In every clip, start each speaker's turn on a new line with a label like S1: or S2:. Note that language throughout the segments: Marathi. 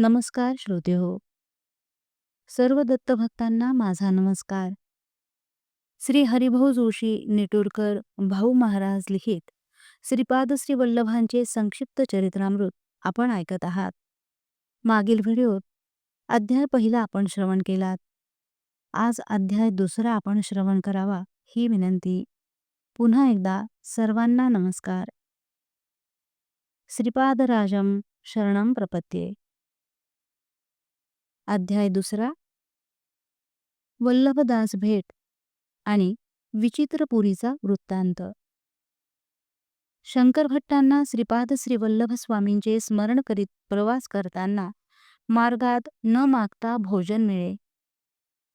S1: नमस्कार श्रोते हो. सर्व दत्तभक्तांना माझा नमस्कार. श्री हरिभाऊ जोशी नेटुरकर भाऊ महाराज लिखित श्रीपाद श्री वल्लभांचे संक्षिप्त चरित्रामृत आपण ऐकत आहात. मागील व्हिडिओत अध्याय पहिला आपण श्रवण केलात. आज अध्याय दुसरा आपण श्रवण करावा ही विनंती. पुन्हा एकदा सर्वांना नमस्कार. श्रीपादराजम शरणं प्रपत्ये. अध्याय दुसरा. वल्लभदास भेट आणि विचित्रपुरीचा वृत्तांत. शंकरभट्टांना श्रीपाद श्रीवल्लभ स्वामींचे स्मरण करीत प्रवास करताना मार्गात न मागता भोजन मिळे.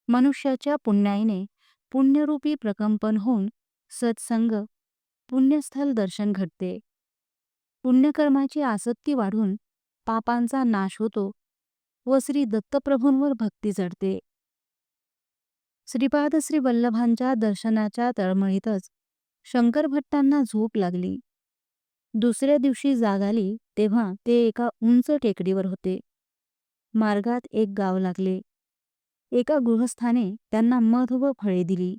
S1: मनुष्याच्या पुण्याईने पुण्यरूपी प्रकंपन होऊन सत्संग पुण्यस्थल दर्शन घडते. पुण्यकर्माची आसक्ती वाढून पापांचा नाश होतो. व श्री दत्तप्रभूंवर भक्ती चढते. श्रीपाद श्री वल्लभांच्या दर्शनाच्या तळमळीतच शंकर भट्टांना झोप लागली. दुसऱ्या दिवशी जाग आली तेव्हा ते एका उंच टेकडीवर होते. मार्गात एक गाव लागले. एका गृहस्थाने त्यांना मध व फळे दिली.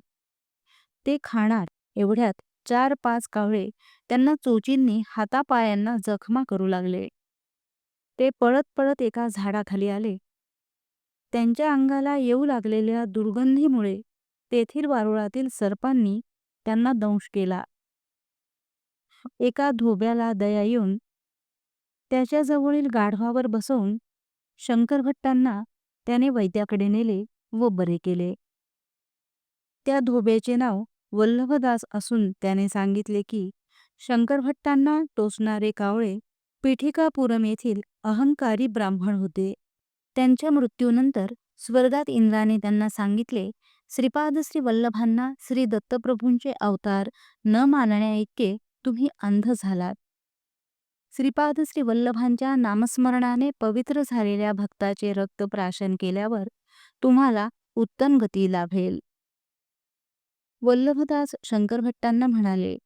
S1: ते खाणार एवढ्यात चार पाच कावळे त्यांना चोचींनी हातापायांना जखमा करू लागले. ते पळत पळत एका झाडाखाली आले. त्यांच्या अंगाला येऊ लागलेल्या दुर्गंधीमुळे तेथील वारुळातील सर्पांनी त्यांना दंश केला. एका धोब्याला दया येऊन त्याच्याजवळील गाढवावर बसवून शंकरभट्टांना त्याने वैद्याकडे नेले व बरे केले. त्या धोब्याचे नाव वल्लभदास असून त्याने सांगितले की शंकरभट्टांना टोचणारे कावळे पीठिकापुरम येथील अहंकारी ब्राह्मण होते. त्यांच्या मृत्यूनंतर स्वर्गात इंद्राने त्यांना सांगितले श्रीपाद श्री वल्लभांना श्री दत्तप्रभूंचे अवतार न मानण्या इतके तुम्ही अंध झालात. श्रीपाद श्री वल्लभांच्या नामस्मरणाने पवित्र झालेल्या भक्ताचे रक्त प्राशन केल्यावर तुम्हाला उत्तम गती लाभेल. वल्लभदास शंकरभट्टांना म्हणाले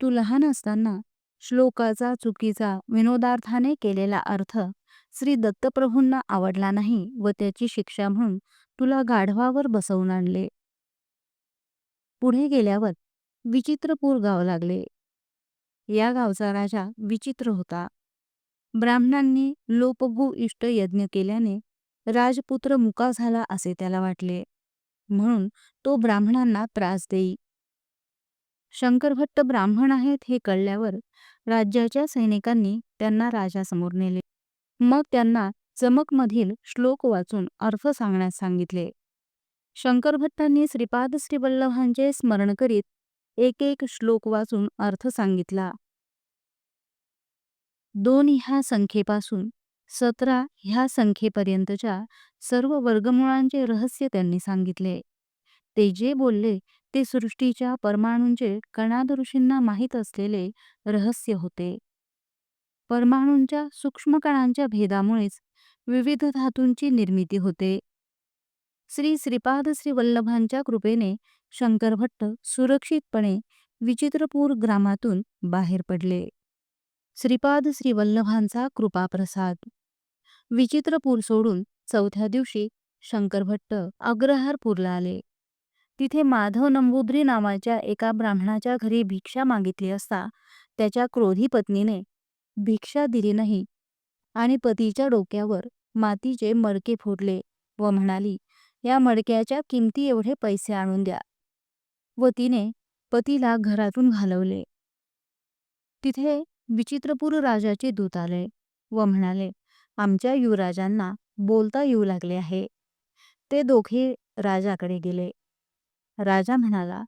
S1: तू लहान असताना श्लोकाचा चुकीचा विनोदार्थाने केलेला अर्थ श्री दत्तप्रभूंना आवडला नाही व त्याची शिक्षा म्हणून तुला गाढवावर बसवून आणले. पुढे गेल्यावर विचित्रपूर गाव लागले. या गावचा राजा विचित्र होता. ब्राह्मणांनी लोपभू इष्ट यज्ञ केल्याने राजपुत्र मुका झाला असे त्याला वाटले. म्हणून तो ब्राह्मणांना त्रास देई. शंकरभट्ट ब्राह्मण आहेत हे कळल्यावर राज्याच्या सैनिकांनी त्यांना राजासमोर नेले. मग त्यांना चमकमधील श्लोक वाचून अर्थ सांगण्यास सांगितले. शंकरभट्टांनी श्रीपाद श्रीवल्लभांचे स्मरण करीत एक एक श्लोक वाचून अर्थ सांगितला. दोन ह्या संख्येपासून सतरा ह्या संख्येपर्यंतच्या सर्व वर्गमुळांचे रहस्य त्यांनी सांगितले. ते जे बोलले ते सृष्टीच्या परमाणूंचे कणाद ऋषींना माहीत असलेले रहस्य होते. परमाणूंच्या सूक्ष्म कणांच्या भेदामुळेच विविध धातूंची निर्मिती होते. श्री श्रीपाद श्री वल्लभांच्या कृपेने शंकरभट्ट सुरक्षितपणे विचित्रपूर ग्रामातून बाहेर पडले. श्रीपाद श्री वल्लभांचा कृपाप्रसाद. विचित्रपूर सोडून चौथ्या दिवशी शंकरभट्ट अग्रहारपूरला आले. तिथे माधव नंबूद्री नावाच्या एका ब्राह्मणाच्या घरी भिक्षा मागितली असता त्याच्या क्रोधी पत्नीने भिक्षा दिली नाही आणि पतीच्या डोक्यावर मातीचे मडके फोडले व म्हणाली या मडक्याच्या किमती एवढे पैसे आणून द्या. व तिने पतीला घरातून घालवले. तिथे विचित्रपूर राजाचे दूत आले व म्हणाले आमच्या युवराजांना बोलता येऊ लागले आहे. ते दोघे राजाकडे गेले. राजा म्हणाला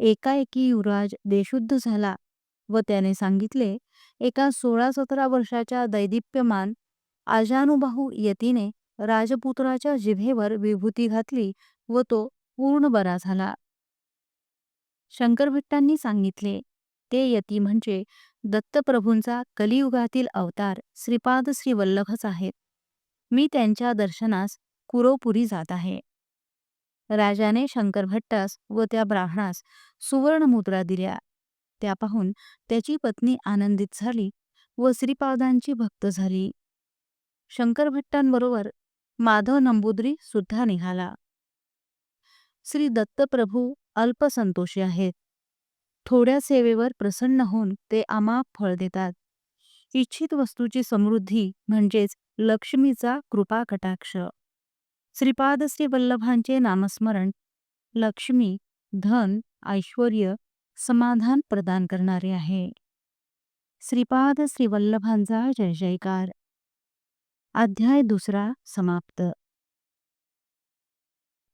S1: एकाएकी युवराज देशुद्ध झाला व त्याने सांगितले एका सोळा सतरा वर्षाच्या दैदिप्यमान आजानुबाहू यतीने राजपुत्राच्या जिभेवर विभूती घातली व तो पूर्ण बरा झाला. शंकरभट्टांनी सांगितले ते यती म्हणजे दत्तप्रभूंचा कलियुगातील अवतार श्रीपाद श्रीवल्लभच आहेत. मी त्यांच्या दर्शनास कुरोपुरी जात आहे. राजाने शंकरभट्टास व त्या ब्राह्मणास सुवर्ण मुद्रा दिल्या. त्या पाहून त्याची पत्नी आनंदित झाली व श्रीपादांची भक्त झाली. शंकर भट्टांबरोबर माधव नंबूद्री सुद्धा निघाला. श्री दत्तप्रभू अल्पसंतोषी आहेत. थोड्या सेवेवर प्रसन्न होऊन ते अमाप फळ देतात. इच्छित वस्तूची समृद्धी म्हणजेच लक्ष्मीचा कृपा कटाक्ष श्रीपाद श्री वल्लभांचे नामस्मरण लक्ष्मी धन ऐश्वर समाधान प्रदान करणारे आहे. श्रीपाद श्री वल्लभांचा जय जयकार. अध्याय दुसरा समाप्त.